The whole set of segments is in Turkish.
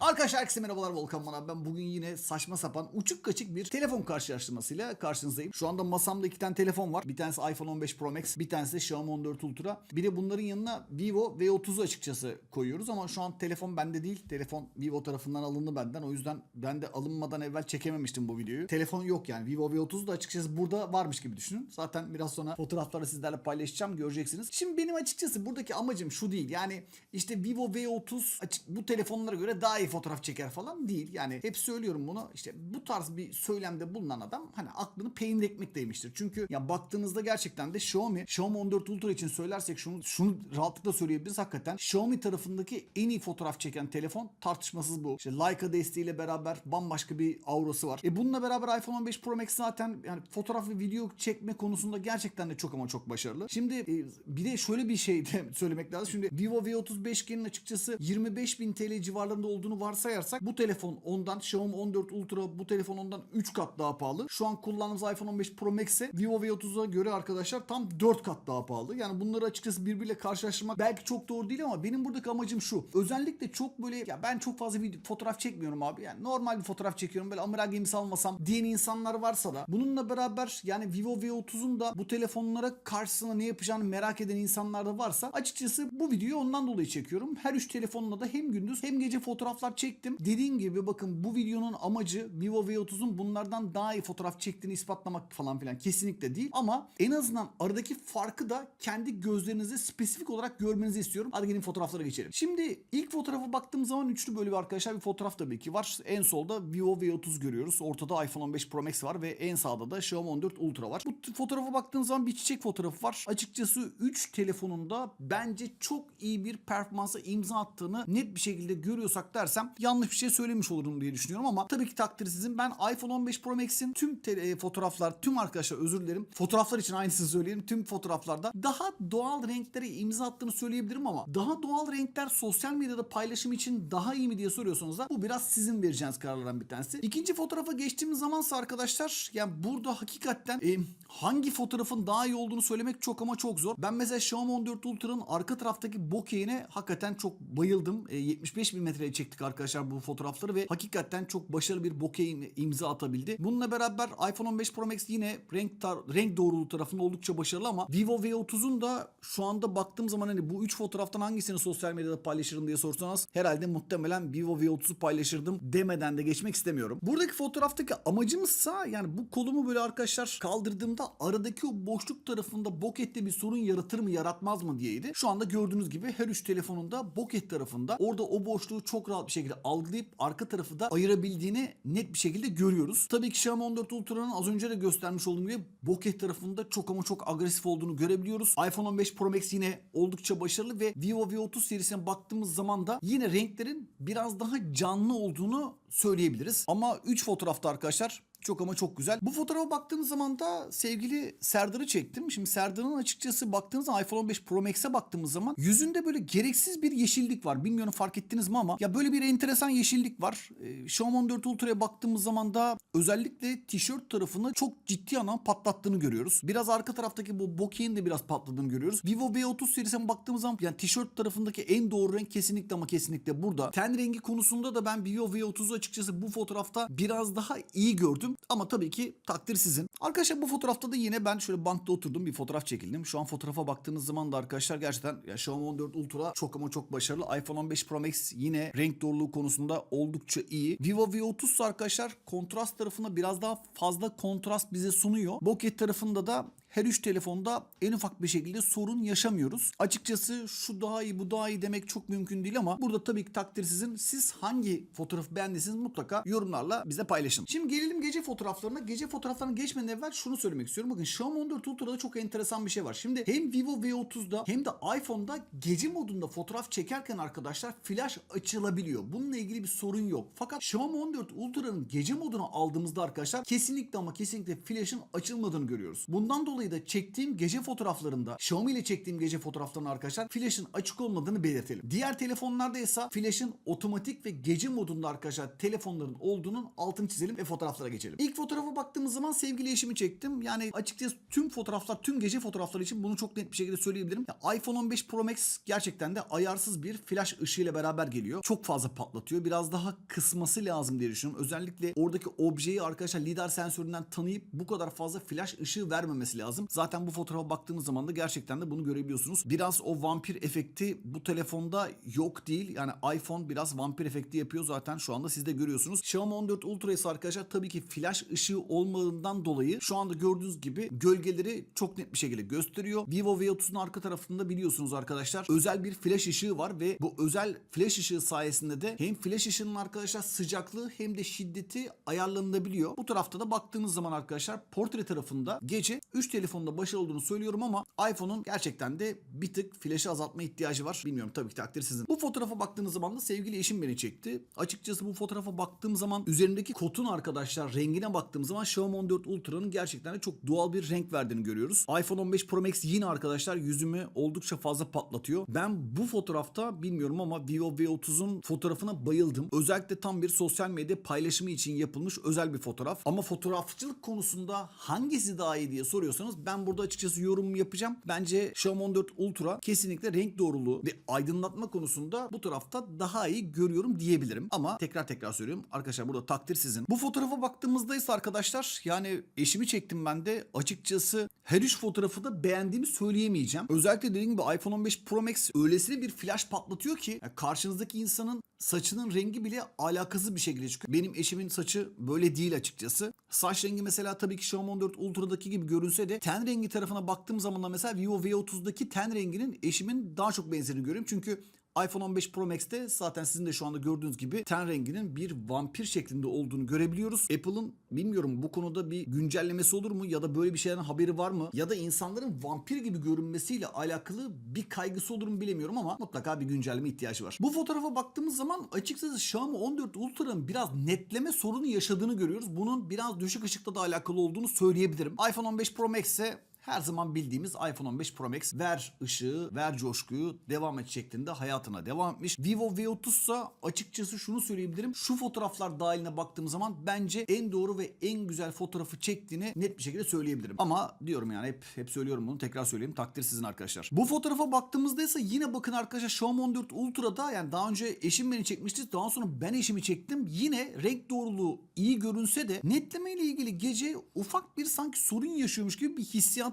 Arkadaşlar herkese merhabalar Volkan bana ben bugün yine saçma sapan uçuk kaçık bir telefon karşılaştırmasıyla karşınızdayım. Şu anda masamda iki tane telefon var. Bir tanesi iPhone 15 Pro Max, bir tanesi de Xiaomi 14 Ultra. Bir de bunların yanına Vivo V30'u açıkçası koyuyoruz ama şu an telefon bende değil. Telefon Vivo tarafından alındı benden. O yüzden ben de alınmadan evvel çekememiştim bu videoyu. Telefon yok yani. Vivo V30 da açıkçası burada varmış gibi düşünün. Zaten biraz sonra fotoğrafları sizlerle paylaşacağım göreceksiniz. Şimdi benim açıkçası buradaki amacım şu değil. Yani işte Vivo V30 açık, bu telefonlara göre daha iyi fotoğraf çeker falan değil. Yani hep söylüyorum bunu. İşte bu tarz bir söylemde bulunan adam hani aklını peynir ekmekteymiştir. Çünkü ya baktığınızda gerçekten de Xiaomi, Xiaomi 14 Ultra için söylersek şunu şunu rahatlıkla söyleyebiliriz. Hakikaten Xiaomi tarafındaki en iyi fotoğraf çeken telefon tartışmasız bu. İşte Leica desteğiyle beraber bambaşka bir aurası var. E bununla beraber iPhone 15 Pro Max zaten yani fotoğraf ve video çekme konusunda gerçekten de çok ama çok başarılı. Şimdi e, bir de şöyle bir şey de söylemek lazım. Şimdi Vivo V35'in açıkçası 25.000 TL civarlarında olduğunu varsayarsak bu telefon ondan Xiaomi 14 Ultra bu telefon ondan 3 kat daha pahalı. Şu an kullandığımız iPhone 15 Pro Max ise Vivo V30'a göre arkadaşlar tam 4 kat daha pahalı. Yani bunları açıkçası birbiriyle karşılaştırmak belki çok doğru değil ama benim buradaki amacım şu. Özellikle çok böyle ya ben çok fazla video, fotoğraf çekmiyorum abi. Yani normal bir fotoğraf çekiyorum. Böyle amiral gemisi almasam diyen insanlar varsa da bununla beraber yani Vivo V30'un da bu telefonlara karşısına ne yapacağını merak eden insanlar da varsa açıkçası bu videoyu ondan dolayı çekiyorum. Her üç telefonla da hem gündüz hem gece fotoğraflar çektim. Dediğim gibi bakın bu videonun amacı Vivo V30'un bunlardan daha iyi fotoğraf çektiğini ispatlamak falan filan kesinlikle değil. Ama en azından aradaki farkı da kendi gözlerinizde spesifik olarak görmenizi istiyorum. Hadi gelin fotoğraflara geçelim. Şimdi ilk fotoğrafa baktığım zaman üçlü böyle bir arkadaşlar bir fotoğraf tabii ki var. En solda Vivo V30 görüyoruz. Ortada iPhone 15 Pro Max var ve en sağda da Xiaomi 14 Ultra var. Bu fotoğrafa baktığım zaman bir çiçek fotoğrafı var. Açıkçası 3 telefonunda bence çok iyi bir performansa imza attığını net bir şekilde görüyorsak dersem yanlış bir şey söylemiş olurum diye düşünüyorum ama tabii ki takdir sizin. Ben iPhone 15 Pro Max'in tüm e, fotoğraflar, tüm arkadaşlar özür dilerim. Fotoğraflar için aynısını söyleyeyim. Tüm fotoğraflarda daha doğal renklere imza attığını söyleyebilirim ama daha doğal renkler sosyal medyada paylaşım için daha iyi mi diye soruyorsanız da bu biraz sizin vereceğiniz kararlardan bir tanesi. İkinci fotoğrafa geçtiğimiz zamansa arkadaşlar yani burada hakikaten e, hangi fotoğrafın daha iyi olduğunu söylemek çok ama çok zor. Ben mesela Xiaomi 14 Ultra'nın arka taraftaki bokehine hakikaten çok bayıldım. E, 75 milimetreye çektik arkadaşlar bu fotoğrafları ve hakikaten çok başarılı bir bokeh imza atabildi. Bununla beraber iPhone 15 Pro Max yine renk tar- renk doğruluğu tarafında oldukça başarılı ama Vivo V30'un da şu anda baktığım zaman hani bu 3 fotoğraftan hangisini sosyal medyada paylaşırım diye sorsanız herhalde muhtemelen Vivo V30'u paylaşırdım demeden de geçmek istemiyorum. Buradaki fotoğraftaki amacımızsa yani bu kolumu böyle arkadaşlar kaldırdığımda aradaki o boşluk tarafında bokette bir sorun yaratır mı yaratmaz mı diyeydi. Şu anda gördüğünüz gibi her üç telefonunda boket tarafında orada o boşluğu çok rahat bir şekilde algılayıp arka tarafı da ayırabildiğini net bir şekilde görüyoruz. Tabii ki Xiaomi 14 Ultra'nın az önce de göstermiş olduğum gibi bokeh tarafında çok ama çok agresif olduğunu görebiliyoruz. iPhone 15 Pro Max yine oldukça başarılı ve Vivo V30 serisine baktığımız zaman da yine renklerin biraz daha canlı olduğunu söyleyebiliriz. Ama 3 fotoğrafta arkadaşlar çok ama çok güzel. Bu fotoğrafa baktığımız zaman da sevgili Serdar'ı çektim. Şimdi Serdar'ın açıkçası baktığınız zaman iPhone 15 Pro Max'e baktığımız zaman yüzünde böyle gereksiz bir yeşillik var. Bilmiyorum fark ettiniz mi ama ya böyle bir enteresan yeşillik var. Ee, Xiaomi 14 Ultra'ya baktığımız zaman da özellikle tişört tarafını çok ciddi anlamda patlattığını görüyoruz. Biraz arka taraftaki bu bokeh'in de biraz patladığını görüyoruz. Vivo V30 serisine baktığımız zaman yani tişört tarafındaki en doğru renk kesinlikle ama kesinlikle burada. Ten rengi konusunda da ben Vivo V30'u açıkçası bu fotoğrafta biraz daha iyi gördüm. Ama tabii ki takdir sizin. Arkadaşlar bu fotoğrafta da yine ben şöyle bankta oturdum bir fotoğraf çekildim. Şu an fotoğrafa baktığınız zaman da arkadaşlar gerçekten ya Xiaomi 14 Ultra çok ama çok başarılı. iPhone 15 Pro Max yine renk doğruluğu konusunda oldukça iyi. Vivo V30 ise arkadaşlar kontrast tarafında biraz daha fazla kontrast bize sunuyor. Bokeh tarafında da her üç telefonda en ufak bir şekilde sorun yaşamıyoruz. Açıkçası şu daha iyi bu daha iyi demek çok mümkün değil ama burada tabii ki takdir sizin. Siz hangi fotoğrafı beğendiyseniz mutlaka yorumlarla bize paylaşın. Şimdi gelelim gece fotoğraflarına. Gece fotoğraflarına geçmeden evvel şunu söylemek istiyorum. Bakın Xiaomi 14 Ultra'da çok enteresan bir şey var. Şimdi hem Vivo V30'da hem de iPhone'da gece modunda fotoğraf çekerken arkadaşlar flash açılabiliyor. Bununla ilgili bir sorun yok. Fakat Xiaomi 14 Ultra'nın gece modunu aldığımızda arkadaşlar kesinlikle ama kesinlikle flash'ın açılmadığını görüyoruz. Bundan dolayı dolayı çektiğim gece fotoğraflarında Xiaomi ile çektiğim gece fotoğraflarında arkadaşlar flash'ın açık olmadığını belirtelim. Diğer telefonlarda ise flash'ın otomatik ve gece modunda arkadaşlar telefonların olduğunun altını çizelim ve fotoğraflara geçelim. İlk fotoğrafa baktığımız zaman sevgili eşimi çektim. Yani açıkçası tüm fotoğraflar, tüm gece fotoğrafları için bunu çok net bir şekilde söyleyebilirim. Ya iPhone 15 Pro Max gerçekten de ayarsız bir flash ışığıyla beraber geliyor. Çok fazla patlatıyor. Biraz daha kısması lazım diye düşünüyorum. Özellikle oradaki objeyi arkadaşlar lidar sensöründen tanıyıp bu kadar fazla flash ışığı vermemesi lazım. Zaten bu fotoğrafa baktığınız zaman da gerçekten de bunu görebiliyorsunuz. Biraz o vampir efekti bu telefonda yok değil. Yani iPhone biraz vampir efekti yapıyor zaten şu anda siz de görüyorsunuz. Xiaomi 14 Ultra ise arkadaşlar tabii ki flash ışığı olmadığından dolayı şu anda gördüğünüz gibi gölgeleri çok net bir şekilde gösteriyor. Vivo V30'un arka tarafında biliyorsunuz arkadaşlar özel bir flash ışığı var ve bu özel flash ışığı sayesinde de hem flash ışığının arkadaşlar sıcaklığı hem de şiddeti ayarlanabiliyor. Bu tarafta da baktığınız zaman arkadaşlar portre tarafında gece 3 telefonda başarılı olduğunu söylüyorum ama iPhone'un gerçekten de bir tık flash'ı azaltma ihtiyacı var. Bilmiyorum tabii ki takdir sizin. Bu fotoğrafa baktığınız zaman da sevgili eşim beni çekti. Açıkçası bu fotoğrafa baktığım zaman üzerindeki kotun arkadaşlar rengine baktığım zaman Xiaomi 14 Ultra'nın gerçekten de çok doğal bir renk verdiğini görüyoruz. iPhone 15 Pro Max yine arkadaşlar yüzümü oldukça fazla patlatıyor. Ben bu fotoğrafta bilmiyorum ama Vivo V30'un fotoğrafına bayıldım. Özellikle tam bir sosyal medya paylaşımı için yapılmış özel bir fotoğraf. Ama fotoğrafçılık konusunda hangisi daha iyi diye soruyorsanız ben burada açıkçası yorum yapacağım. Bence Xiaomi 14 Ultra kesinlikle renk doğruluğu ve aydınlatma konusunda bu tarafta daha iyi görüyorum diyebilirim. Ama tekrar tekrar söylüyorum arkadaşlar burada takdir sizin. Bu fotoğrafa baktığımızda ise arkadaşlar yani eşimi çektim ben de açıkçası her üç fotoğrafı da beğendiğimi söyleyemeyeceğim. Özellikle dediğim gibi iPhone 15 Pro Max öylesine bir flash patlatıyor ki karşınızdaki insanın saçının rengi bile alakasız bir şekilde çıkıyor. Benim eşimin saçı böyle değil açıkçası. Saç rengi mesela tabii ki Xiaomi 14 Ultra'daki gibi görünse de ten rengi tarafına baktığım zaman da mesela Vivo V30'daki ten renginin eşimin daha çok benzerini görüyorum. Çünkü iPhone 15 Pro Max'te zaten sizin de şu anda gördüğünüz gibi ten renginin bir vampir şeklinde olduğunu görebiliyoruz. Apple'ın bilmiyorum bu konuda bir güncellemesi olur mu ya da böyle bir şeyden haberi var mı? Ya da insanların vampir gibi görünmesiyle alakalı bir kaygısı olur mu bilemiyorum ama mutlaka bir güncelleme ihtiyacı var. Bu fotoğrafa baktığımız zaman açıkçası Xiaomi 14 Ultra'nın biraz netleme sorunu yaşadığını görüyoruz. Bunun biraz düşük ışıkta da alakalı olduğunu söyleyebilirim. iPhone 15 Pro Max ise her zaman bildiğimiz iPhone 15 Pro Max ver ışığı, ver coşkuyu, devam et şeklinde hayatına devam etmiş. Vivo V30 ise açıkçası şunu söyleyebilirim. Şu fotoğraflar dahiline baktığım zaman bence en doğru ve en güzel fotoğrafı çektiğini net bir şekilde söyleyebilirim. Ama diyorum yani hep hep söylüyorum bunu tekrar söyleyeyim takdir sizin arkadaşlar. Bu fotoğrafa baktığımızda ise yine bakın arkadaşlar Xiaomi 14 Ultra'da yani daha önce eşim beni çekmişti. Daha sonra ben eşimi çektim. Yine renk doğruluğu iyi görünse de netleme ile ilgili gece ufak bir sanki sorun yaşıyormuş gibi bir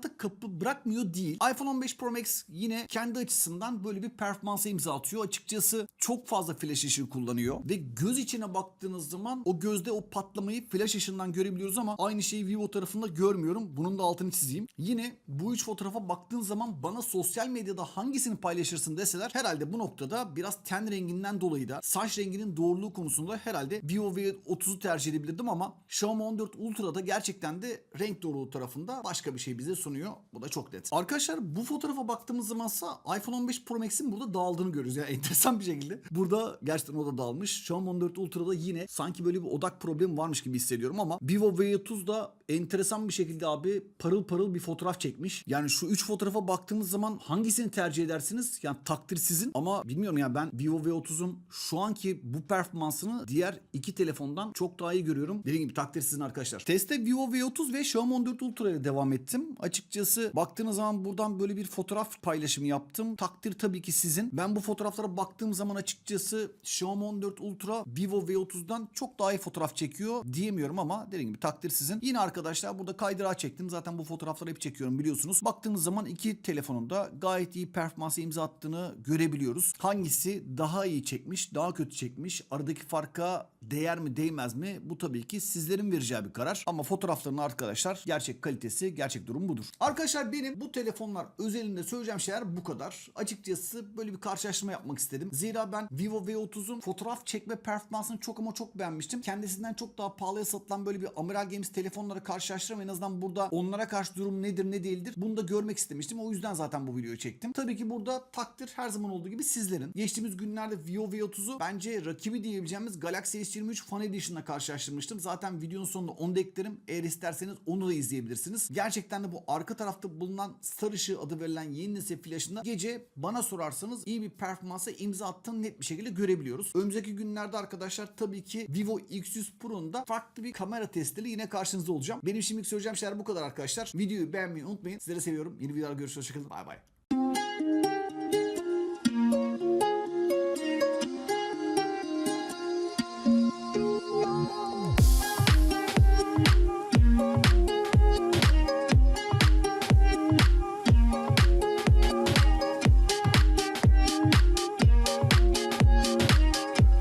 hissiyata kapı bırakmıyor değil. iPhone 15 Pro Max yine kendi açısından böyle bir performansa imza atıyor. Açıkçası çok fazla flash ışığı kullanıyor ve göz içine baktığınız zaman o gözde o patlamayı flash ışığından görebiliyoruz ama aynı şeyi Vivo tarafında görmüyorum. Bunun da altını çizeyim. Yine bu üç fotoğrafa baktığın zaman bana sosyal medyada hangisini paylaşırsın deseler herhalde bu noktada biraz ten renginden dolayı da saç renginin doğruluğu konusunda herhalde Vivo V30'u tercih edebilirdim ama Xiaomi 14 Ultra'da gerçekten de renk doğruluğu tarafında başka bir şey bize sunuyor. Bu da çok net. Arkadaşlar bu fotoğrafa baktığımız zamansa iPhone 15 Pro Max'in burada dağıldığını görüyoruz. Yani enteresan bir şekilde. Burada gerçekten o da dağılmış. Xiaomi 14 Ultra'da yine sanki böyle bir odak problemi varmış gibi hissediyorum ama Vivo V30 da enteresan bir şekilde abi parıl parıl bir fotoğraf çekmiş. Yani şu 3 fotoğrafa baktığımız zaman hangisini tercih edersiniz? Yani takdir sizin ama bilmiyorum yani ben Vivo V30'un şu anki bu performansını diğer iki telefondan çok daha iyi görüyorum. Dediğim gibi takdir sizin arkadaşlar. Teste Vivo V30 ve Xiaomi 14 Ultra ile devam ettim. Açıkçası baktığınız zaman buradan böyle bir fotoğraf paylaşımı yaptım. Takdir tabii ki sizin. Ben bu fotoğraflara baktığım zaman açıkçası Xiaomi 14 Ultra Vivo V30'dan çok daha iyi fotoğraf çekiyor diyemiyorum ama dediğim gibi takdir sizin. Yine arkadaşlar burada kaydırağı çektim. Zaten bu fotoğrafları hep çekiyorum biliyorsunuz. Baktığımız zaman iki telefonun da gayet iyi performansı imza attığını görebiliyoruz. Hangisi daha iyi çekmiş, daha kötü çekmiş, aradaki farka değer mi değmez mi? Bu tabii ki sizlerin vereceği bir karar. Ama fotoğrafların arkadaşlar gerçek kalitesi, gerçek durum budur. Arkadaşlar benim bu telefonlar özelinde söyleyeceğim şeyler bu kadar. Açıkçası böyle bir karşılaştırma yapmak istedim. Zira ben Vivo V30'un fotoğraf çekme performansını çok ama çok beğenmiştim. Kendisinden çok daha pahalıya satılan böyle bir Amiral Games telefonlara karşılaştırım. En azından burada onlara karşı durum nedir ne değildir bunu da görmek istemiştim. O yüzden zaten bu videoyu çektim. Tabii ki burada takdir her zaman olduğu gibi sizlerin. Geçtiğimiz günlerde Vivo V30'u bence rakibi diyebileceğimiz Galaxy S23 Fan Edition'la karşılaştırmıştım. Zaten videonun sonunda onu da eklerim. Eğer isterseniz onu da izleyebilirsiniz. Gerçekten de bu arka tarafta bulunan sarı ışığı adı verilen yeni nesil flaşında gece bana sorarsanız iyi bir performansa imza attığını net bir şekilde görebiliyoruz. Önümüzdeki günlerde arkadaşlar tabii ki Vivo X100 Pro'nun da farklı bir kamera testiyle yine karşınızda olacağım. Benim şimdilik söyleyeceğim şeyler bu kadar arkadaşlar. Videoyu beğenmeyi unutmayın. Sizleri seviyorum. Yeni videolarda görüşürüz. Hoşçakalın. Bay bay.